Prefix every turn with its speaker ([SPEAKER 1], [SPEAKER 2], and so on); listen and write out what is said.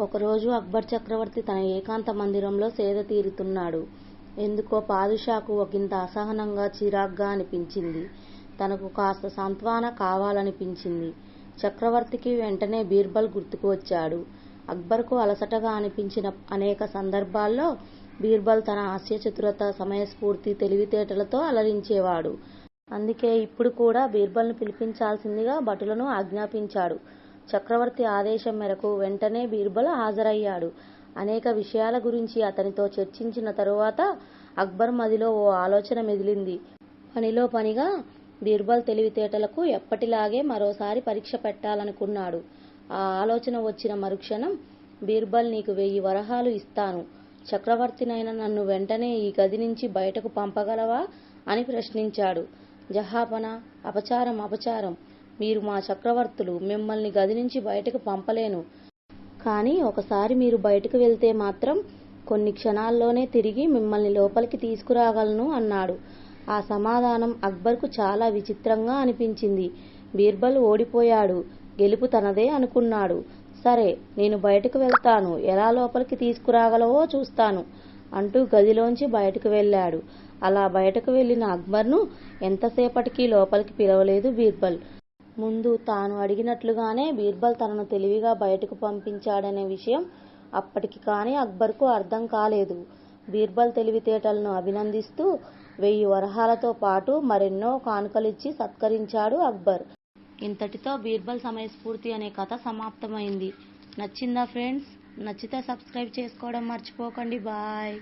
[SPEAKER 1] ఒకరోజు అక్బర్ చక్రవర్తి తన ఏకాంత మందిరంలో సేద తీరుతున్నాడు. ఎందుకో పాదుషాకు ఒకింత అసహనంగా, చిరాగ్గా అనిపించింది. తనకు కాస్త సాంత్వన కావాలనిపించింది. చక్రవర్తికి వెంటనే బీర్బల్ గుర్తుకు వచ్చాడు. అక్బర్కు అలసటగా అనిపించిన అనేక సందర్భాల్లో బీర్బల్ తన హాస్యచతురత, సమయస్ఫూర్తి, తెలివితేటలతో అలరించేవాడు. అందుకే ఇప్పుడు కూడా బీర్బల్ను పిలిపించాల్సిందిగా భటులను ఆజ్ఞాపించాడు. చక్రవర్తి ఆదేశం మేరకు వెంటనే బీర్బల్ హాజరయ్యాడు. అనేక విషయాల గురించి అతనితో చర్చించిన తరువాత అక్బర్ మదిలో ఓ ఆలోచన మెదిలింది. పనిలో పనిగా బీర్బల్ తెలివితేటలకు ఎప్పటిలాగే మరోసారి పరీక్ష పెట్టాలనుకున్నాడు. ఆ ఆలోచన వచ్చిన మరుక్షణం బీర్బల్ నీకు వెయ్యి వరహాలు ఇస్తాను. చక్రవర్తినైన నన్ను వెంటనే ఈ గది నుంచి బయటకు పంపగలవా? అని ప్రశ్నించాడు. జహాపన అపచారం అపచారం. మీరు మా చక్రవర్తులు. మిమ్మల్ని గది నుంచి బయటకు పంపలేను. కానీ ఒకసారి మీరు బయటకు వెళ్తే మాత్రం కొన్ని క్షణాల్లోనే తిరిగి మిమ్మల్ని లోపలికి తీసుకురాగలను అన్నాడు. ఆ సమాధానం అక్బర్కు చాలా విచిత్రంగా అనిపించింది. బీర్బల్ ఓడిపోయాడు. గెలుపు తనదే అనుకున్నాడు. సరే నేను బయటకు వెళ్తాను. ఎలా లోపలికి తీసుకురాగలవో చూస్తాను అంటూ గదిలోంచి బయటకు వెళ్ళాడు. అలా బయటకు వెళ్ళిన అక్బర్ను ఎంతసేపటికి లోపలికి పిలవలేదు బీర్బల్. ముందు తాను అడిగినట్లుగానే బీర్బల్ తనను తెలివిగా బయటకు పంపించాడనే విషయం అప్పటికి కానీ అక్బర్కు అర్థం కాలేదు. బీర్బల్ తెలివితేటలను అభినందిస్తూ వెయ్యి వరహాలతో పాటు మరెన్నో కానుకలిచ్చి సత్కరించాడు అక్బర్. ఇంతటితో బీర్బల్ సమయస్ఫూర్తి అనే కథ సమాప్తమైంది. నచ్చిందా ఫ్రెండ్స్? నచ్చితే సబ్స్క్రైబ్ చేసుకోవడం మర్చిపోకండి. బాయ్